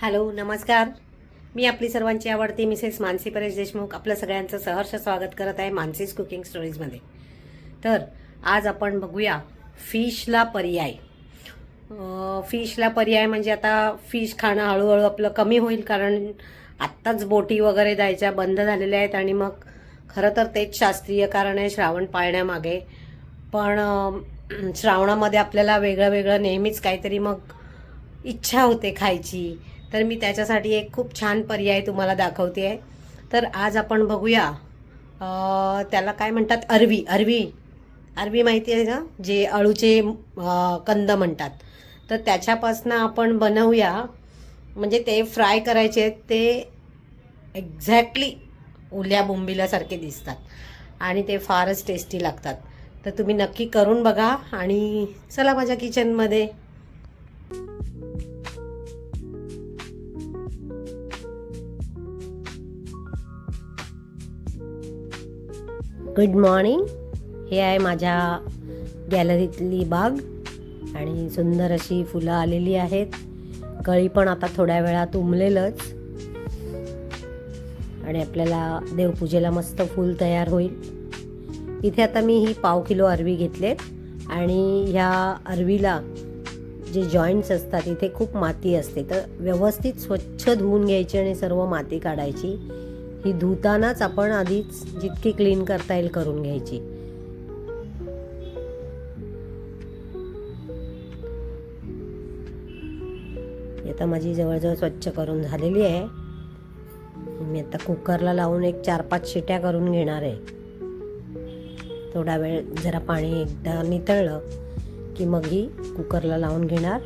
Hello नमस्कार. मी आपली सर्वांची आवडती मिसेस मानसी परेश देशमुख आपलं सगळ्यांचं सहर्ष स्वागत करत आहे मानसीज कुकिंग स्टोरीजमध्ये. तर आज आपण बघूया फिशला पर्याय. फिशला पर्याय म्हणजे आता फिश खाणं हळूहळू आपलं कमी होईल कारण आत्ताच बोटी वगैरे जायच्या बंद झालेल्या आहेत आणि मग खरं तर तेच शास्त्रीय कारण आहे श्रावण पाळण्यामागे. पण श्रावणामध्ये आपल्याला वेगळं वेगळं नेहमीच काहीतरी मग इच्छा होते खायची. तर मी त्याच्यासाठी एक खूप छान पर्याय तुम्हाला दाखवते आहे तर आज आपण बघूया त्याला काय म्हणतात? अरवी. अरवी. अरवी माहिती आहे ना? जे अळूचे कंद म्हणतात. तर त्याच्यापासनं आपण बनवूया म्हणजे ते फ्राय करायचे आहेत ते एक्झॅक्टली ओल्या बोंबिलासारखे दिसतात आणि ते फारच टेस्टी लागतात. तर तुम्ही नक्की करून बघा आणि चला माझ्या किचनमध्ये. Good morning. हे आहे माझ्या गॅलरीतली बाग आणि सुंदर अशी फुलं आलेली आहेत. कळी पण आता थोड्या वेळात उमलेलच. आणि आपल्याला देवपूजेला मस्त फूल तयार होईल. इथे आता मी ही पाव किलो अरवी घेतलेत आणि ह्या अरवीला जे जॉईंट्स असतात इथे खूप माती असते. तर व्यवस्थित स्वच्छ धुवून घ्यायची आणि सर्व माती काढायची. ही धुतानाच आपण आधीच जितकी क्लीन करता येईल करून घ्यायची. आता माझी जवळजवळ स्वच्छ करून झालेली आहे. मी आता कुकरला लावून एक चार पाच शिट्या करून घेणार आहे. थोडा वेळ जरा पाणी एकदा नितळलं की मग ही कुकरला लावून घेणार.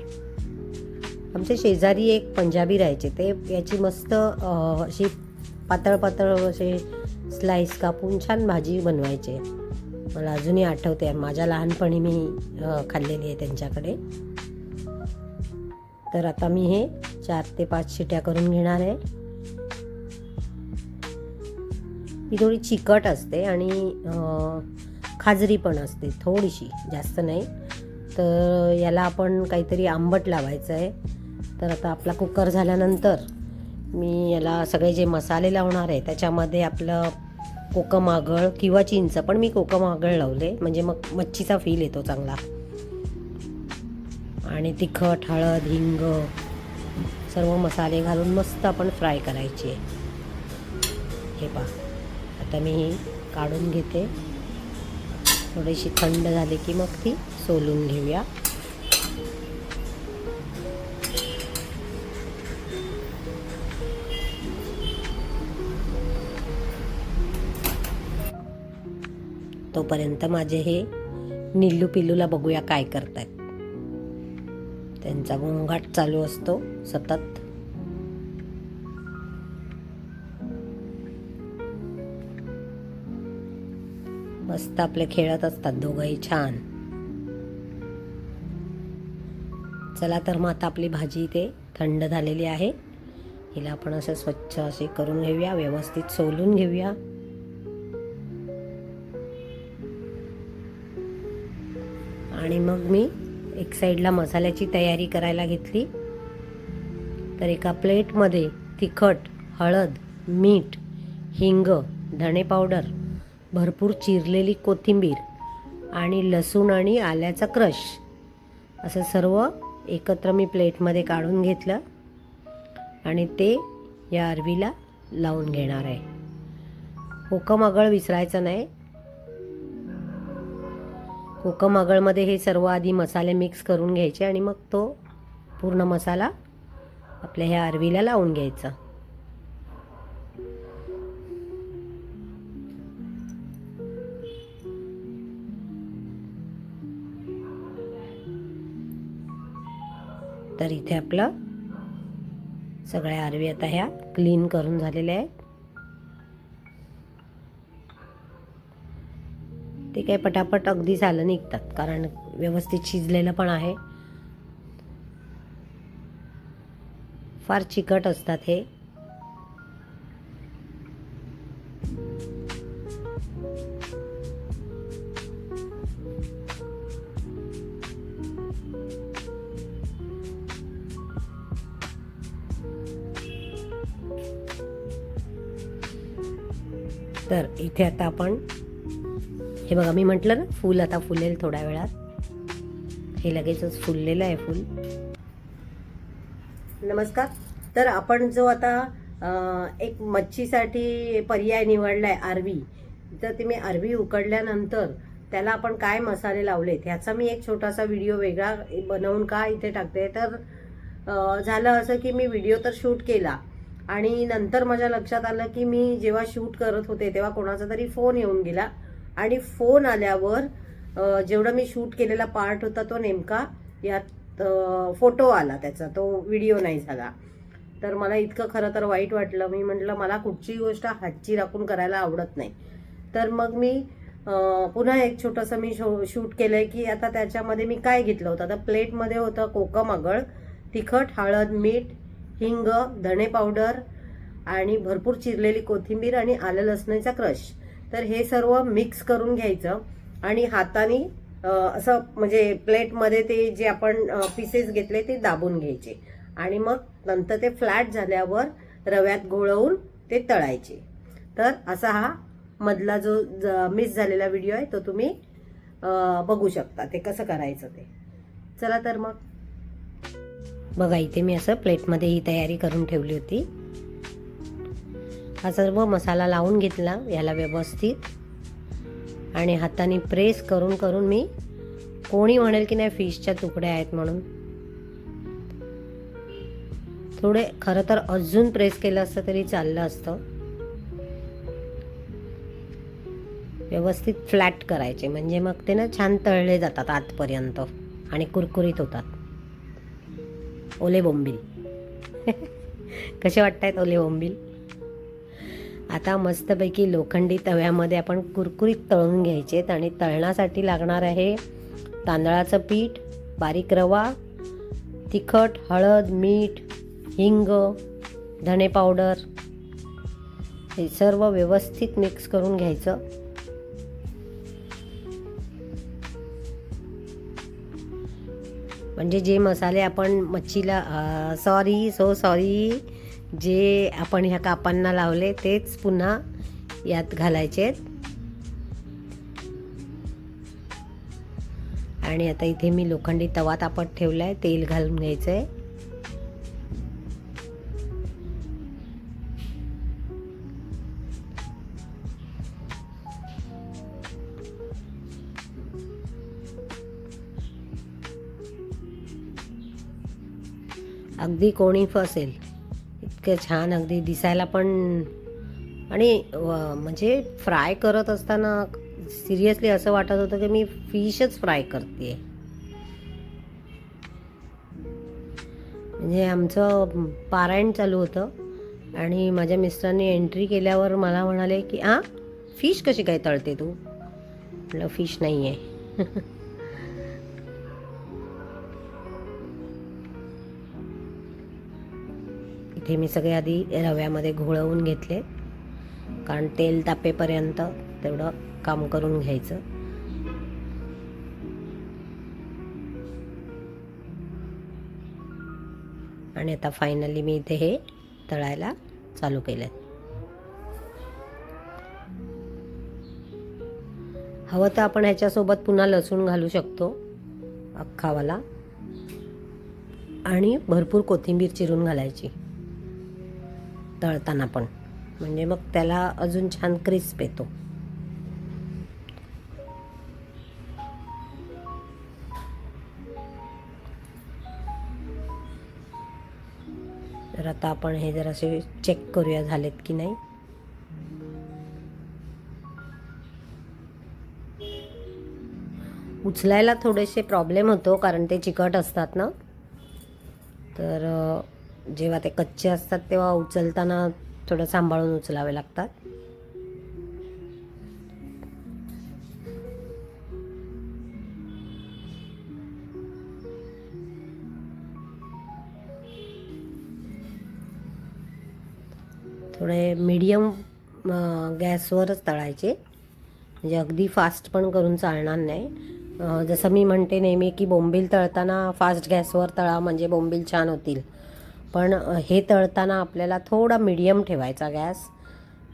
आमचे शेजारी एक पंजाबी राहायचे ते याची मस्त अशी पातळ पातळ असे स्लाईस कापून छान भाजी बनवायचे. मला अजूनही आठवते माझ्या लहानपणी मी खाल्लेली आहे त्यांच्याकडे. तर आता मी हे चार ते पाच शिट्या करून घेणार आहे. ही थोडी चिकट असते आणि खाजरी पण असते थोडीशी जास्त नाही. तर याला आपण काहीतरी आंबट लावायचं आहे तर आता आपला कुकर झाल्यानंतर मी याला सगळे जे मसाले लावणार आहे त्याच्यामध्ये आपलं कोकम आगळ किंवा चिंच पण मी कोकम आगळ लावले. म्हणजे मग मच्छीचा फील येतो चांगला. आणि तिखट हळद हिंग सर्व मसाले घालून मस्त आपण फ्राय करायचे. हे पहा. आता मी ही काढून घेते. थोडीशी थंड झाली की मग ती सोलून घेऊया. तोपर्यंत माझे हे निल्लू पिल्लूला बघूया काय करतायत. त्यांचा गोंगाट चालू असतो सतत. मस्त आपले खेळत असतात दोघंही छान. चला तर मग आता आपली भाजी इथे थंड झालेली आहे. हिला आपण असं स्वच्छ असे करून घेऊया व्यवस्थित सोलून घेऊया. आणि मग मी एक साईडला मसाल्याची तयारी करायला घेतली. तर एका प्लेटमध्ये तिखट हळद मीठ हिंग धणे पावडर भरपूर चिरलेली कोथिंबीर आणि लसूण आणि आल्याचा क्रश असं सर्व एकत्र मी प्लेटमध्ये काढून घेतलं आणि ते या अरवीला लावून घेणार आहे. कोकम आगळ विसरायचं नाही. कोकम आगळमध्ये हे सर्व आधी मसाले मिक्स करून घ्यायचे आणि मग तो पूर्ण मसाला आपल्या ह्या अरवीला लावून घ्यायचा. तर इथे आपलं सगळ्या अरवी आता ह्या क्लीन करून झालेल्या आहेत. ते काही पटापट अगदी झालं निघतात कारण व्यवस्थित शिजलेलं पण आहे. फार चिकट असतात हे. तर इथे आता आपण हे बघा मी म्हटलं ना फूल आता फुलेल थोड्या वेळात. हे लगेचच फुललेलं आहे फूल. नमस्कार. तर आपण जो आता एक मच्छीसाठी पर्याय निवडला आहे आरवी तर ते मी आरवी उकडल्यानंतर त्याला आपण काय मसाले लावलेत ह्याचा मी एक छोटासा व्हिडिओ वेगळा बनवून का इथे टाकते? तर झालं असं की मी व्हिडिओ तर शूट केला आणि नंतर माझ्या लक्षात आलं की मी जेव्हा शूट करत होते तेव्हा कोणाचा तरी फोन येऊन गेला. आणि फोन आल्यावर जेवढा जेवढं मी शूट केलेला पार्ट होता तो नेमका यात फोटो आला त्याचा तो व्हिडिओ नाही झाला. तर मला इतकं खरं तर वाईट वाटलं. मी म्हटलं मला कुठचीही गोष्ट हातची राखून करायला आवडत नाही. तर मग मी पुन्हा एक छोटंसं मी शो शूट केलं आहे की आता त्याच्यामध्ये मी काय घेतलं होतं? आता प्लेटमध्ये होतं कोकम आगळ तिखट हळद मीठ हिंग धणे पावडर आणि भरपूर चिरलेली कोथिंबीर आणि आलं लसणाचा क्रश. तर हे सर्व मिक्स करून घ्यायचं. आणि हाताने असं म्हणजे प्लेटमध्ये ते जे आपण पीसेस घेतले ते दाबून घ्यायचे. आणि मग नंतर ते फ्लॅट झाल्यावर रव्यात घोळवून ते तळायचे. तर असा हा मधला जो मिस झालेला व्हिडिओ आहे तो तुम्ही बघू शकता. ते कसं करायचं ते. चला तर मग. बघा इथे मी असं प्लेटमध्ये ही तयारी करून ठेवली होती. हा सर्व मसाला लावून घेतला याला व्यवस्थित. आणि हाताने प्रेस करून करून मी कोणी म्हणेल की नाही फिशच्या तुकड्या आहेत म्हणून. थोडे खरं तर अजून प्रेस केलं असतं तरी चाललं असतं. व्यवस्थित फ्लॅट करायचे. म्हणजे मग ते ना छान तळले जातात आतपर्यंत आणि कुरकुरीत होतात. ओले बोंबील. कसे वाटतायत ओले बोंबील? आता मस्तपैकी लोखंडी तव्यामध्ये आपण कुरकुरीत तळून घ्यायचेत आणि तळण्यासाठी लागणार आहे तांदळाचं पीठ बारीक रवा तिखट हळद मीठ हिंग धणे पावडर. हे सर्व व्यवस्थित मिक्स करून घ्यायचं. म्हणजे जे मसाले आपण मच्छीला सॉरी सो सॉरी जे आपण ह्या कापांना लावले तेच पुन्हा यात घालायचे आणि आता इथे मी लोखंडी तवा तापत ठेवला आहे तेल घालून घ्यायचं आहे अगदी कोणी फसेल. इतकं छान अगदी दिसायला पण आणि म्हणजे फ्राय करत असताना सिरियसली असं वाटत होतं की मी फिशच फ्राय करते म्हणजे आमचं पारायण चालू होतं आणि माझ्या मिस्टरांनी एंट्री केल्यावर मला म्हणाले की आ फिश कशी काय तळते तू? म्हटलं फिश नाही आहे हे मी सगळे आधी रव्यामध्ये घोळवून घेतले. कारण तेल तापेपर्यंत तेवढं काम करून घ्यायचं. आणि आता फायनली मी इथे हे तळायला चालू केलं हवं तर आपण ह्याच्यासोबत पुन्हा लसूण घालू शकतो अख्खावाला. आणि भरपूर कोथिंबीर चिरून घालायची. तळताना पण. म्हणजे मग त्याला अजून छान क्रिस्प येतो. तर आता आपण हे जरासे चेक करूया झालेत की नाही. उचलायला थोडेसे प्रॉब्लेम होतो कारण ते चिकट असतात ना. तर जेव्हा ते कच्चे असतात तेव्हा उचलताना थोडं सांभाळून उचलावे लागतात. थोडे मीडियम गॅसवरच तळायचे. म्हणजे अगदी फास्ट पण करून चालणार नाही. जसं मी म्हणते नेहमी की बोंबील तळताना फास्ट गॅसवर तळा म्हणजे बोंबील छान होतील. पण हे तळताना आपल्याला थोडा मीडियम ठेवायचा गॅस.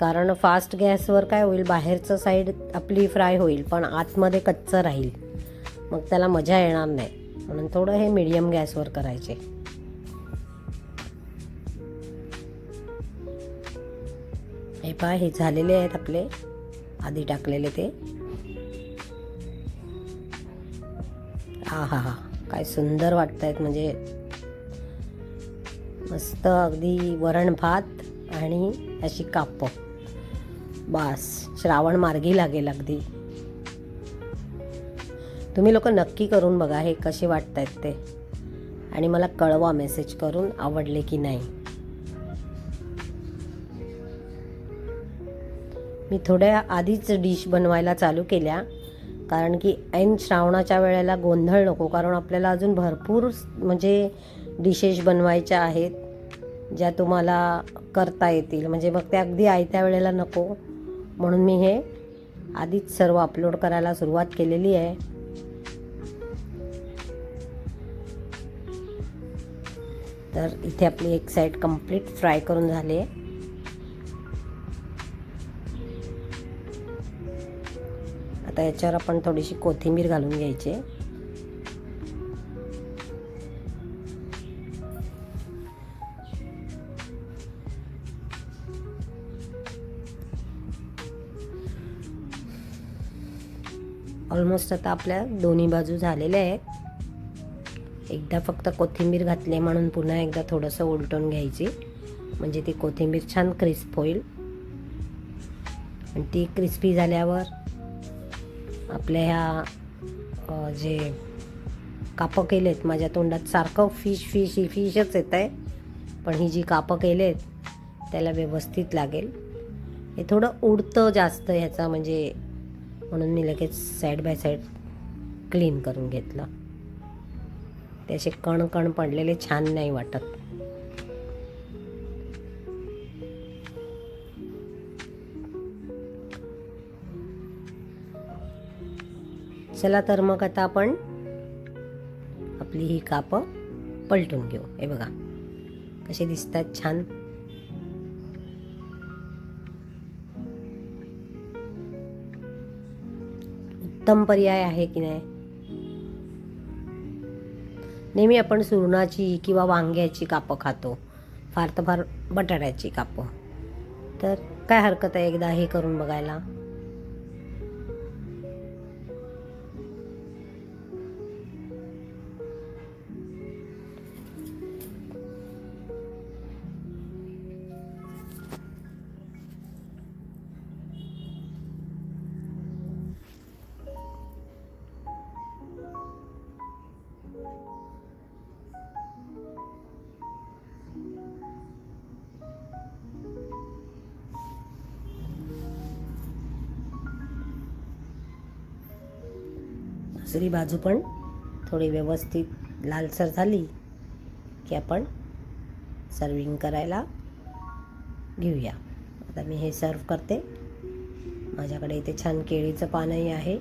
कारण फास्ट गॅसवर काय होईल बाहेरचं साईड आपली फ्राय होईल पण आतमध्ये कच्चं राहील. मग त्याला मजा येणार नाही. म्हणून थोडं हे मीडियम गॅसवर करायचे. हे पहा हे झालेले आहेत आपले. आधी टाकलेले ते. हा हा हा काय सुंदर वाटत आहेत म्हणजे मस्त अगदी वरण भात आणि अशी काप. बास श्रावण मार्गी लागेल अगदी. तुम्ही लोक नक्की करून बघा हे कसे वाटत आहेत ते. आणि मला कळवा मेसेज करून आवडले की नाही. मी थोड्या आधीच डिश बनवायला चालू केल्या कारण की ऐन श्रावणाच्या वेळेला गोंधळ नको कारण आपल्याला अजून भरपूर म्हणजे डिशेश बनवायच्या आहेत ज्या तुम्हाला करता येतील. म्हणजे मग त्या अगदी आयत्या वेळेला नको. म्हणून मी हे आधीच सर्व अपलोड करायला सुरुवात केलेली आहे. तर इथे आपली एक साईड कंप्लीट फ्राय करून झाली आहे. आता याच्यावर आपण थोडीशी कोथिंबीर घालून घ्यायची. ऑलमोस्ट आता आपल्या दोन्ही बाजू झालेल्या आहेत. एकदा फक्त कोथिंबीर घातली म्हणून पुन्हा एकदा थोडंसं उलटून घ्यायची. म्हणजे ती कोथिंबीर छान क्रिस्प होईल. आणि ती क्रिस्पी झाल्यावर आपल्या ह्या जे कापं केले आहेत माझ्या तोंडात सारखं फिश फिश ही फिशच येत आहे पण ही जी कापं केले आहेत त्याला व्यवस्थित लागेल. हे थोडं उडतं जास्त ह्याचा म्हणजे म्हणून मी लगेच साईड बाय साईड क्लीन करून घेतलं. ते असे कण कण पडलेले छान नाही वाटत. चला तर मग आता आपण आपली ही कापं पलटून घेऊ. हे बघा कसे दिसतात छान. उत्तम पर्याय आहे की नाही? नेहमी आपण सुरणाची किंवा वांग्याची कापं खातो. फार तर फार बटाट्याची कापं. तर काय हरकत आहे एकदा हे करून बघायला? दुसरी बाजू पण थोडी व्यवस्थित लालसर झाली की आपण सर्विंग करायला घेऊया. आता मी हे सर्व करते. माझ्याकडे इथे छान केळीचं पानही आहे.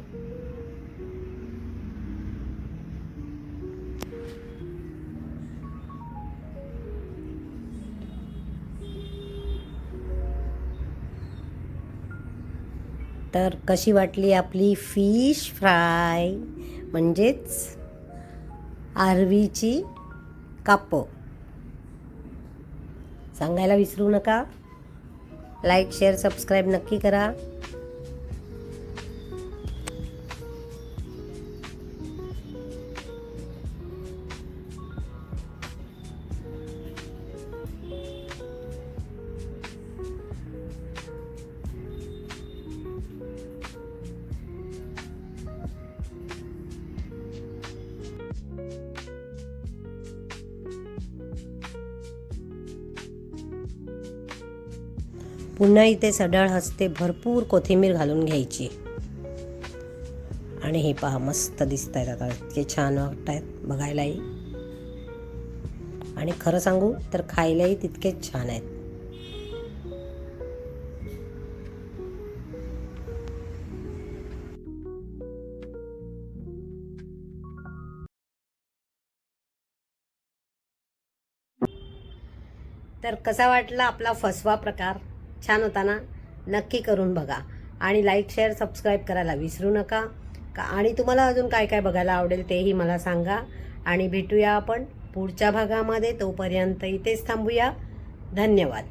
तर कशी वाटली आपली फिश फ्राय? म्हणजेच आरवीची कापं. सांगायला विसरू नका. लाईक शेअर सबस्क्राईब नक्की करा. पुन्हा इथे सडाळ हसते भरपूर कोथिंबीर घालून घ्यायची. आणि हे पहा मस्त दिसत आहेत आता इतके छान वाटत आहेत बघायलाही. आणि खरं सांगू तर खायलाही तितकेच छान आहेत. तर कसा वाटला आपला फसवा प्रकार? छान होता ना नक्की करून बघा. आणि लाईक शेअर सबस्क्राईब करायला विसरू नका. का आणि तुम्हाला अजून काय काय बघायला आवडेल तेही मला सांगा. आणि भेटूया आपण पुढच्या भागामध्ये. तोपर्यंत इथेच थांबूया. धन्यवाद.